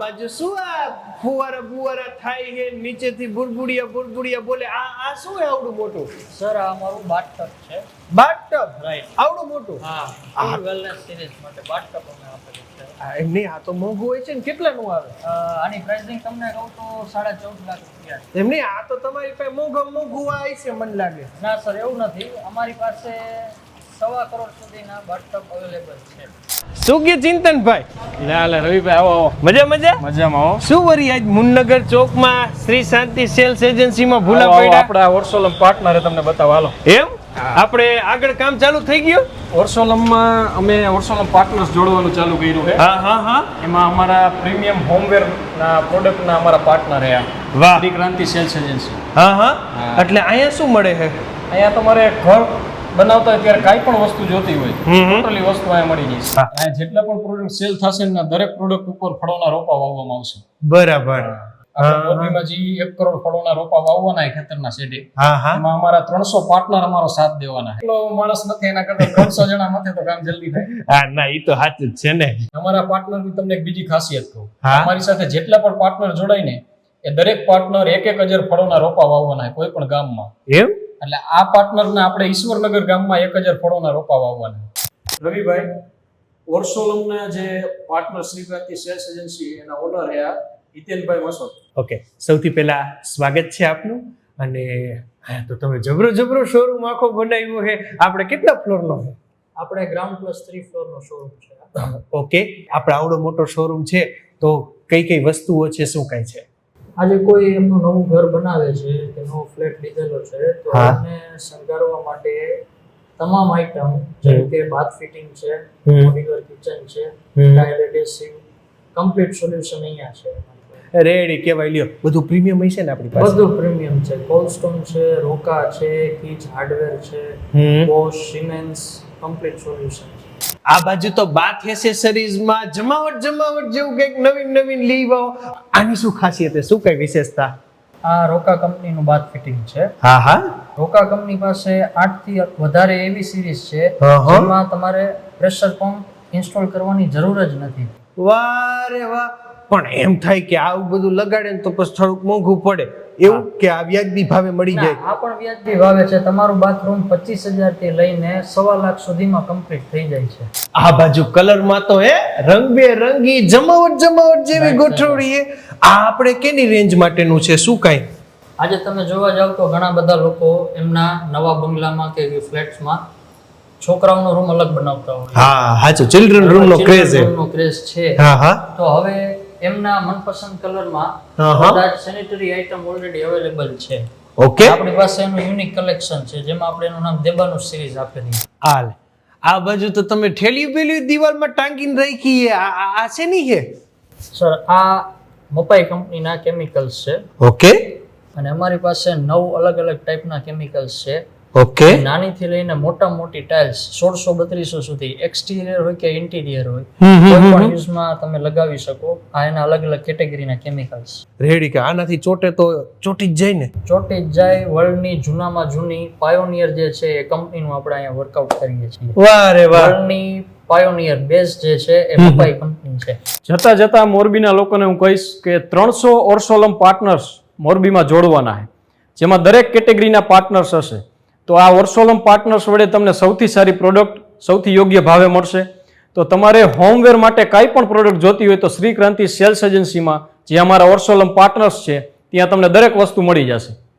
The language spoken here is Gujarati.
બાજુ શું આ ફુવારા ફુવારા થાય છે? નીચેથી બુરબુડિયા બુરબુડિયા બોલે આ આ શું આવડું મોટું? સર આ અમારું બાથટબ છે. બાથટબ રાઈટ આવડું મોટું? હા આ વેલનેસ સિરીઝ માટે બાથટબ અમે આપેલું છે. એમ નહીં આ તો મોંઘું હોય છે ને કેટલાનું આવે? આની પ્રાઇસિંગ તમને કહું તો સાડા ચૌદ લાખ રૂપિયા એમ નહીં આ તો તમારી પાસે મોંઘું મોંઘું આ છે મને લાગે. ના સર એવું નથી. અમારી પાસે સવા કરોડ સુધીના બાથટબ અવેલેબલ છે. શું ચિંતનભાઈ? લે લે રવિભાઈ આવો આવો. મજા મજા? મજામાં આવો શું વરી આજ મુનનગર ચોકમાં શ્રી શાંતિ સેલ્સ એજન્સીમાં ભૂલા પડ્યા? આપણા વર્ષોલમ પાર્ટનરે તમને બતાવો હાલો. એમ? આપણે આગળ કામ ચાલુ થઈ ગયું? વર્ષોલમમાં અમે વર્ષોલમ પાર્ટનર્સ જોડવાનું ચાલુ કર્યું છે. હા હા હા. એમાં અમારા પ્રીમિયમ હોમવેર ના પ્રોડક્ટના અમારા પાર્ટનર રહ્યા. વાહ. શ્રી ક્રાંતિ સેલ્સ એજન્સી. હા હા. હા. એટલે અહીંયા શું મળે છે? અહીંયા તમારે ઘર બનાવતા હોય ત્યારે કાંઈ પણ વસ્તુ જોતી હોય. ટોટલી વસ્તુ અહીંયા મળી જશે અહીંયા જેટલા પણ પ્રોડક્ટ સેલ થશે ને દરેક પ્રોડક્ટ ઉપર ફળોના રોપા વાવવામાં આવશે. બરાબર. મોરબીમાં જે એક કરોડ ફળોના રોપા વાવવાના ખેતરના હા એમાં અમારા ત્રણસો પાર્ટનર અમારો સાથ દેવાના એટલો માણસ નથી એના કરતા ત્રણસો જણા મથે તો કામ જલ્દી થાય. હા ના એ તો સાચું જ છે ને. અમારા પાર્ટનરની તમને એક બીજી ખાસિયત કહું. અમારી સાથે જેટલા પણ પાર્ટનર જોડાય ને એ દરેક પાર્ટનર એક એક હજાર ફળોના રોપા વાવવાના કોઈ પણ ગામમાં. એમ? એટલે આ પાર્ટનર ને આપણે ઈશ્વરનગર ગામમાં એક હજાર ફળોના રોપા વાવવાના. છે. રવિભાઈ વર્ષોલમના જે પાર્ટનર શ્રીકાંતિ સેલ્સ એજન્સી એના ઓનર રહ્યા હિતેનભાઈ મસોદ. ઓકે સૌથી પહેલા સ્વાગત છે આપનું અને હા, તો તમે જબરો જબરો શોરૂમ આખો બનાવ્યો છે. આપણે કેટલા ફ્લોરનો છે? આપણે ગ્રાઉન્ડ પ્લસ થ્રી ફ્લોરનો શોરૂમ છે. ઓકે આપણે આવડો મોટો શોરૂમ છે. તો કઈ કઈ વસ્તુઓ છે શું કઈ છે? આજે કોઈ એમનું નવું ઘર બનાવે છે કે નવો ફ્લેટ લીધેલો છે તો એને શણગારવા માટે તમામ આઇટમ જેમ કે બાથ ફિટિંગ છે. મોડ્યુલર કિચન છે. ટાઇલ એડહેસિવ કમ્પ્લીટ સોલ્યુશન અહીંયા છે. રેડી કહેવાય લ્યો. બધું પ્રીમિયમ હશે ને આપણી પાસે? બધું પ્રીમિયમ છે. કોલસ્ટોન છે રોકા છે કીચ હાર્ડવેર છે. બોશ સિમેન્સ કમ્પ્લીટ સોલ્યુશન છે. આ બાજુ તો બાથ એસેસરીઝમાં જમાવટ જમાવટ જેવું કંઈક નવીન નવીન લઈ આવો આની શું ખાસિયત છે? શું કઈ વિશેષતા? આ રોકા કંપનીનું બાથ ફિટિંગ છે. હા હા. રોકા કંપની પાસે આઠથી વધારે એવી સિરીઝ છે. જેમાં તમારે પ્રેશર પંપ ઇન્સ્ટોલ કરવાની જરૂર જ નથી. વારે વાહ. પણ એમ થાય કે આવું બધું લગાડે ને તો પછી થોડુંક મોંઘું પડે. એવું કે આ વ્યાજબી ભાવે મળી જાય? આ પણ વ્યાજબી ભાવે છે. તમારું બાથરૂમ પચીસ હજારથી લઈને સવા લાખ સુધીમાં કમ્પ્લીટ થઈ જાય છે. આ બાજુ કલરમાં તો હે રંગબેરંગી જમાવટ જમાવટ જેવી ગોઠવણી આ આપણે કેની રેન્જ માટેનું છે? શું કાંઈ? આજે તમે જોવા જાવ તો ઘણા બધા લોકો એમના નવા બંગલામાં કે ફ્લેટ્સમાં છોકરાઓનો રૂમ અલગ બનાવતા હોય. હા હા ચિલ્ડ્રન રૂમ નો ક્રેઝ છે. હા હા. તો હવે એમના મનપસંદ કલરમાં. બધા સેનિટરી આઇટમ ઓલરેડી અવેલેબલ છે. ઓકે. આપણી પાસે એનું યુનિક કલેક્શન છે જેમાં આપણે એનું નામ દેબાનું સિરીઝ આપેલી હાલ. આ બાજુ તો તમે ઠેલી પેલી દિવાલમાં ટાંગીને રાખી છે. આ આ શેની છે સર આ મપાઈ કંપનીના કેમિકલ્સ છે. ઓકે. અને અમારી પાસે નવ અલગ અલગ ટાઈપના કેમિકલ્સ છે. ઓકે નાનીથી લઈને મોટા મોટી ટાઇલ્સ સોળસો બત્રીસો સુધી એક્સટીરિયર હોય કે ઇન્ટિરિયર હોય કોઈ પણ યુઝમાં તમે લગાવી શકો. આ એના અલગ અલગ કેટેગરીના કેમિકલ્સ રેડી કે આનાથી ચોટે તો ચોટી જ જાય ને? ચોટી જ જાય વર્લ્ડની જૂનામાં જૂની પાયોનિયર જે છે એ કંપનીનું આપણે અહીંયા વર્કઆઉટ કરીએ છીએ. વાહ રે વાહ. વર્લ્ડની પાયોનિયર બેઝ જે છે એ મપાઈ કંપની છે. જતા જતા મોરબીના લોકોને હું કહીશ કે ત્રણસો ઓર્સોલમ પાર્ટનર્સ મોરબીમાં જોડવાના છે. જેમાં દરેક કેટેગરીના પાર્ટનર્સ હશે. તો આ ઓર્સોલમ પાર્ટનર્સ વડે તમને સૌથી સારી પ્રોડક્ટ સૌથી યોગ્ય ભાવે મળશે. તો તમારે હોમવેર માટે કાંઈ પણ પ્રોડક્ટ જોતી હોય તો શ્રી ક્રાંતિ સેલ્સ એજન્સીમાં જે અમારા ઓર્સોલમ પાર્ટનર્સ છે, ત્યાં તમને દરેક વસ્તુ મળી જશે.